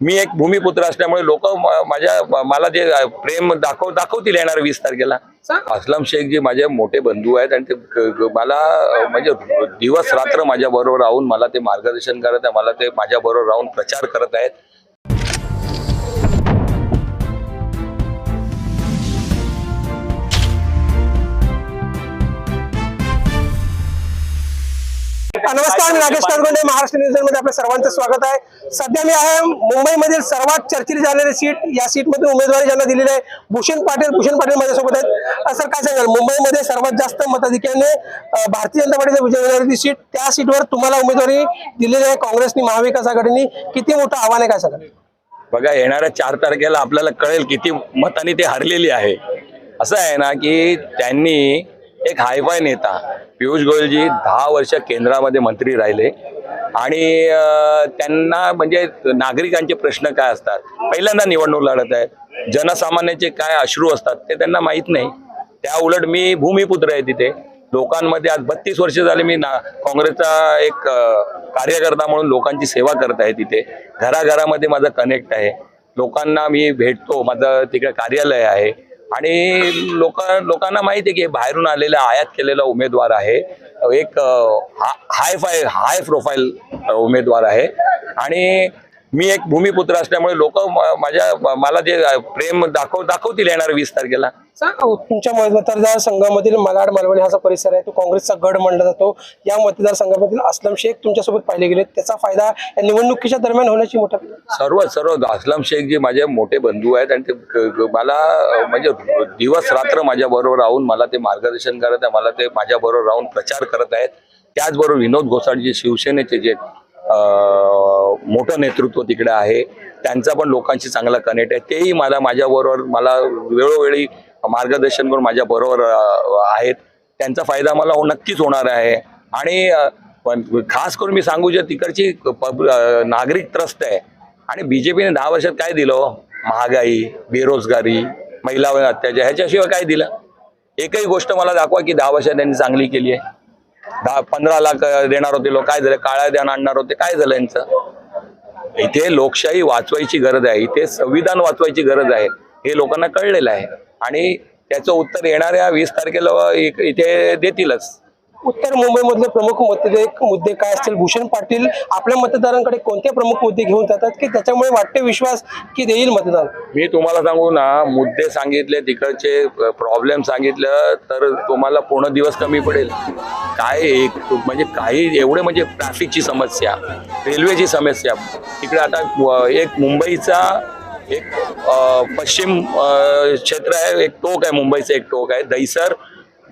मी एक भूमिपुत्र असल्यामुळे लोक माझ्या मला जे प्रेम दाखव दाखवतील येणार वीस तारखेला. असलम शेख जे माझे मोठे बंधू आहेत आणि ते मला म्हणजे दिवस रात्र माझ्या बरोबर राहून मला ते मार्गदर्शन करत आहे मला ते माझ्या बरोबर राहून प्रचार करत आहेत. नमस्कार मी राकेश कारगोंडे महाराष्ट्र न्यूजमध्ये आपल्या सर्वांचं स्वागत आहे. सध्या मी आहे मुंबईमधील सर्वात चर्चेत झालेली सीट. या सीटमध्ये उमेदवारी ज्यांना दिलेली आहे भूषण पाटील भूषण पाटील माझ्यासोबत आहेत. सर काय सांगाल? मुंबईमध्ये सर्वात जास्त मताधिक्याने भारतीय जनता पार्टीचा विजय होणारी ती सीट. त्या सीटवर तुम्हाला उमेदवारी दिलेली आहे काँग्रेसनी महाविकास आघाडीने. किती मोठं आव्हान आहे काय सांगाल? बघा येणाऱ्या चार तारखेला आपल्याला कळेल किती मतांनी ते हरलेली आहे. असं आहे ना की त्यांनी एक हायफाय नेता पियुष गोयलजी दहा वर्ष केंद्रामध्ये मंत्री राहिले. आणि त्यांना म्हणजे नागरिकांचे प्रश्न काय असतात? पहिल्यांदा निवडणूक लढत आहे. जनसामान्याचे काय अश्रू असतात ते त्यांना माहीत नाही. त्या उलट मी भूमिपुत्र आहे तिथे. लोकांमध्ये आज बत्तीस वर्ष झाले मी ना काँग्रेसचा एक कार्यकर्ता म्हणून लोकांची सेवा करत आहे तिथे. घराघरामध्ये माझा कनेक्ट आहे. लोकांना मी भेटतो. माझं तिकडे कार्यालय आहे. आणि लोक लोकांना माहिती आहे की बाहेरून आलेला आयात केलेला उमेदवार आहे. एक हाय फाय हाय प्रोफाईल उमेदवार आहे. आणि मी एक भूमिपुत्र असल्यामुळे लोक माझ्या मला जे प्रेम दाखव दाखवतील येणार वीस तारखेला. सांगा, तुमच्या मतदारसंघामधील मलाड मालवणी हा जो परिसर आहे तो काँग्रेसचा गड मानला जातो. या मतदारसंघामधील असलम शेख तुमच्यासोबत पाहिले गेले त्याचा फायदा या निवडणुकीच्या दरम्यान होण्याची मोठा सर्व सर्व असलम शेख जे माझे मोठे बंधू आहेत आणि ते मला म्हणजे दिवस रात्र माझ्या बरोबर राहून मला ते मार्गदर्शन करत आहे मला ते माझ्या बरोबर राहून प्रचार करत आहेत. त्याचबरोबर विनोद घोसाळ जे शिवसेनेचे जे मोठं नेतृत्व तिकडे आहे. त्यांचा पण लोकांशी चांगला कनेक्ट आहे. तेही मला माझ्याबरोबर मला वेळोवेळी मार्गदर्शन करून माझ्या बरोबर आहेत. त्यांचा फायदा मला हो नक्कीच होणार आहे. आणि पण खास करून मी सांगू जे तिकडची नागरिक त्रस्त आहे. आणि बी जे पीने दहा वर्षात काय दिलं हो? महागाई बेरोजगारी महिलावर अत्याचार ह्याच्याशिवाय काय दिलं? एकही गोष्ट मला दाखवा की दहा वर्षात त्यांनी चांगली केली आहे. दहा पंधरा लाख देणार होते लोक. काय झालं? काळ्या ध्यान आणणार होते. काय झालं यांचं? इथे लोकशाही वाचवायची गरज आहे. इथे संविधान वाचवायची गरज आहे. हे लोकांना कळलेलं आहे. आणि त्याचं उत्तर येणाऱ्या वीस तारखेला इथे देतीलच. उत्तर मुंबईमधले प्रमुख मुद्दे मुद्दे काय असतील? भूषण पाटील आपल्या मतदारांकडे कोणते प्रमुख मुद्दे घेऊन जातात की त्याच्यामुळे वाटते विश्वास की देईल मतदान? मी तुम्हाला सांगू ना मुद्दे सांगितले तिकडचे प्रॉब्लेम सांगितलं तर तुम्हाला पूर्ण दिवस कमी पडेल. काय एक म्हणजे काही एवढे म्हणजे ट्रॅफिकची समस्या रेल्वेची समस्या. तिकडे आता एक मुंबईचा एक पश्चिम क्षेत्र आहे एक टोक आहे मुंबईचं एक टोक आहे. दहिसर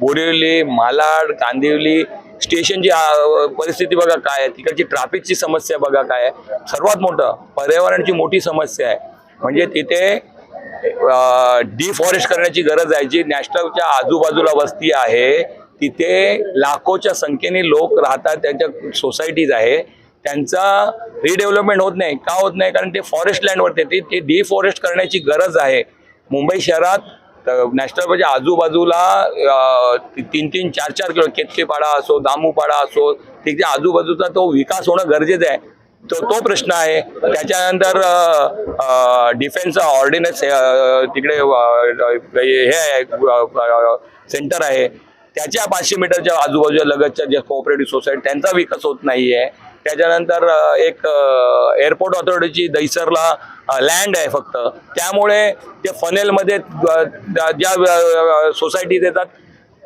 बोरिवली मालाड कांदिवली स्टेशनची परिस्थिती बघा काय आहे. तिकडची ट्रॅफिकची समस्या बघा काय आहे. सर्वात मोठं पर्यावरणाची मोठी समस्या आहे. म्हणजे तिथे डिफॉरेस्ट करण्याची गरज आहे. जी नॅशनलच्या आजूबाजूला वस्ती आहे तिथे लाखोच्या संख्येने लोक राहतात. त्यांच्या सोसायटीज आहे. त्यांचा रिडेव्हलपमेंट होत नाही. का होत नाही? कारण ते फॉरेस्ट लँडवरती ते ते डिफॉरेस्ट करण्याची गरज आहे. मुंबई शहरात तर नॅशनल पार्कच्या आजूबाजूला तीन तीन चार चार किलो केतकेपाडा असो दामूपाडा असो तिथे आजूबाजूचा तो विकास होणं गरजेचं आहे तो तो प्रश्न आहे. त्याच्यानंतर डिफेन्स ऑर्डिनन्स तिकडे हे आहे सेंटर आहे. त्याच्या पाचशे मीटरच्या आजूबाजूच्या लगतच्या ज्या कोऑपरेटिव्ह सोसायटी त्यांचा विकास होत नाही आहे त्याच्यानंतर एक एअरपोर्ट ऑथॉरिटीची दहिसरला लँड आहे फक्त. त्यामुळे ते फनेलमध्ये ज्या सोसायटीज येतात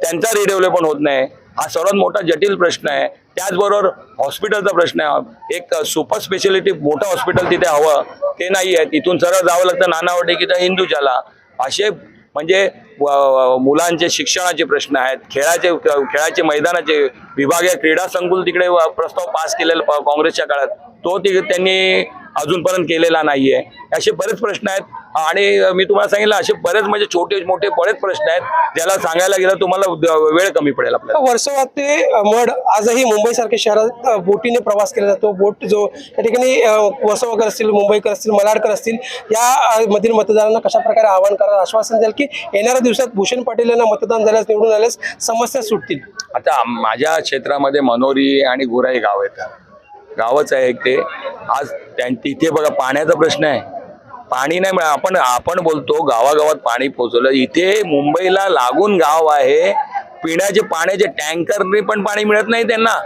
त्यांचा रिडेव्हलपमेंट होत नाही. हा सर्वात मोठा जटिल प्रश्न आहे. त्याचबरोबर हॉस्पिटलचा प्रश्न आहे. एक सुपर स्पेशालिटी मोठं हॉस्पिटल तिथे हवं ते नाही आहे तिथून सरळ जावं लागतं नानावटे की तर हिंदूच्याला. असे म्हणजे व- मुलांचे शिक्षणाचे प्रश्न आहेत. खेळाचे खेळाचे मैदानाचे विभागीय क्रीडा संकुल तिकडे व- प्रस्ताव पास केलेला प- काँग्रेसच्या काळात. तो ति- त्यांनी अजूनपर्यंत केलेला नाहीये. असे बरेच प्रश्न आहेत. आणि मी तुम्हाला सांगितलं असे बरेच म्हणजे छोटे मोठे बरेच प्रश्न आहेत. ज्याला सांगायला गेलं तुम्हाला वेळ कमी पडेल आपल्याला. वर्सोवा ते मड आजही मुंबई सारख्या शहरात बोटीने प्रवास केला जातो. बोट जो या ठिकाणी वसवाकर असतील मुंबईकर असतील मलाडकर असतील या मधील मतदारांना कशा प्रकारे आवाहन करायला आश्वासन द्याल की येणाऱ्या दिवसात भूषण पाटील यांना मतदान झाल्यास निवडून आल्यास समस्या सुटतील. आता माझ्या क्षेत्रामध्ये मनोरी आणि गुराई गाव आहेत. गावच आहे एक ते. आज त्यां तिथे बघा पाण्याचा प्रश्न आहे. पाणी नाही मिळा आपण आपण बोलतो गावागावात पाणी पोहोचवलं इथे मुंबईला लागून गाव आहे. पिण्याचे पाण्याचे टँकरने पण पाणी मिळत नाही त्यांना.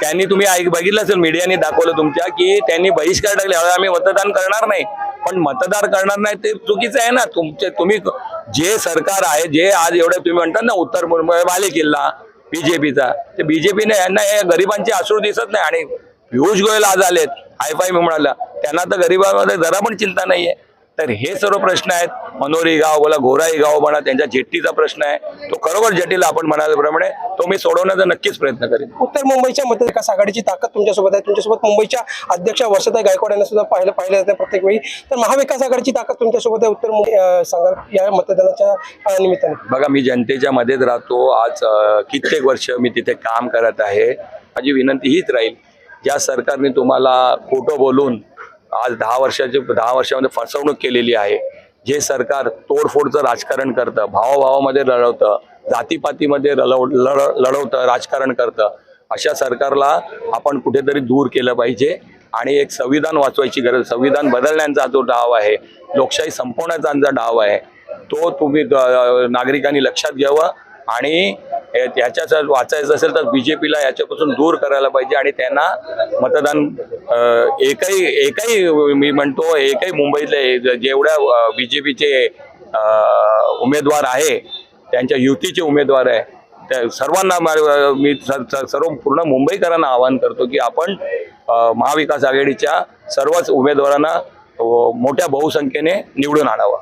त्यांनी तुम्ही ऐक बघितलं असेल मीडियाने दाखवलं तुमच्या की त्यांनी बहिष्कार टाकले. आम्ही मतदान करणार नाही. पण मतदार करणार नाही ते चुकीचं आहे ना. तुमचे तुम्ही जे सरकार आहे जे आज एवढे तुम्ही म्हणतात ना उत्तर मुंबई बाले किल्ला बीजेपीचा. ते बीजेपीने यांना या गरिबांचे अश्रू दिसत नाही. आणि पियुष गोयल आज आलेत हाय फाय म्हणाला त्यांना तर गरिबांमध्ये जरा पण चिंता नाहीये. तर हे सर्व प्रश्न आहेत. मनोरी गाव बोला घोराई गाव म्हणा त्यांच्या जेट्टीचा प्रश्न आहे. तो खरोखर जटिल आपण म्हणाल्याप्रमाणे तो मी सोडवण्याचा नक्कीच प्रयत्न करेन. उत्तर मुंबईच्या मतविकास आघाडीची ताकद तुमच्यासोबत आहे. तुमच्यासोबत मुंबईच्या अध्यक्षा वर्षाताई गायकवाड यांना सुद्धा पाहिलं पाहिलं जातं प्रत्येक वेळी. तर महाविकास आघाडीची ताकद तुमच्यासोबत आहे उत्तर मुंबई सांगा या मतदानाच्या निमित्ताने. बघा मी जनतेच्या मध्येच राहतो. आज कित्येक वर्ष मी तिथे काम करत आहे. माझी विनंती हीच राहील ज्या सरकारने तुम्हाला खोटं बोलून आज दहा वर्षाचे दहा वर्षामध्ये फसवणूक केलेली आहे जे सरकार तोडफोडचं राजकारण करतं भावाभावामध्ये लढवतं जातीपातीमध्ये लढव लढ- लढवतं राजकारण करतं अशा सरकारला आपण कुठेतरी दूर केलं पाहिजे आणि एक संविधान वाचवायची गरज संविधान बदलण्याचा जो डाव आहे लोकशाही संपवण्याचा जो डाव आहे तो तुम्ही नागरिकांनी लक्षात घ्यावं आणि ह्याच्याच वाचायचं असेल तर बीजेपीला याच्यापासून दूर करायला पाहिजे आणि त्यांना मतदान एकही एकही मी म्हणतो एकही मुंबईतले जे- जेवढ्या बीजेपीचे उमेदवार आहे त्यांच्या युतीचे उमेदवार आहे त्या सर्वांना मी सर्व पूर्ण मुंबईकरांना आवाहन करतो की आपण महाविकास आघाडीच्या सर्वच उमेदवारांना मोठ्या बहुसंख्येने निवडून आणावं.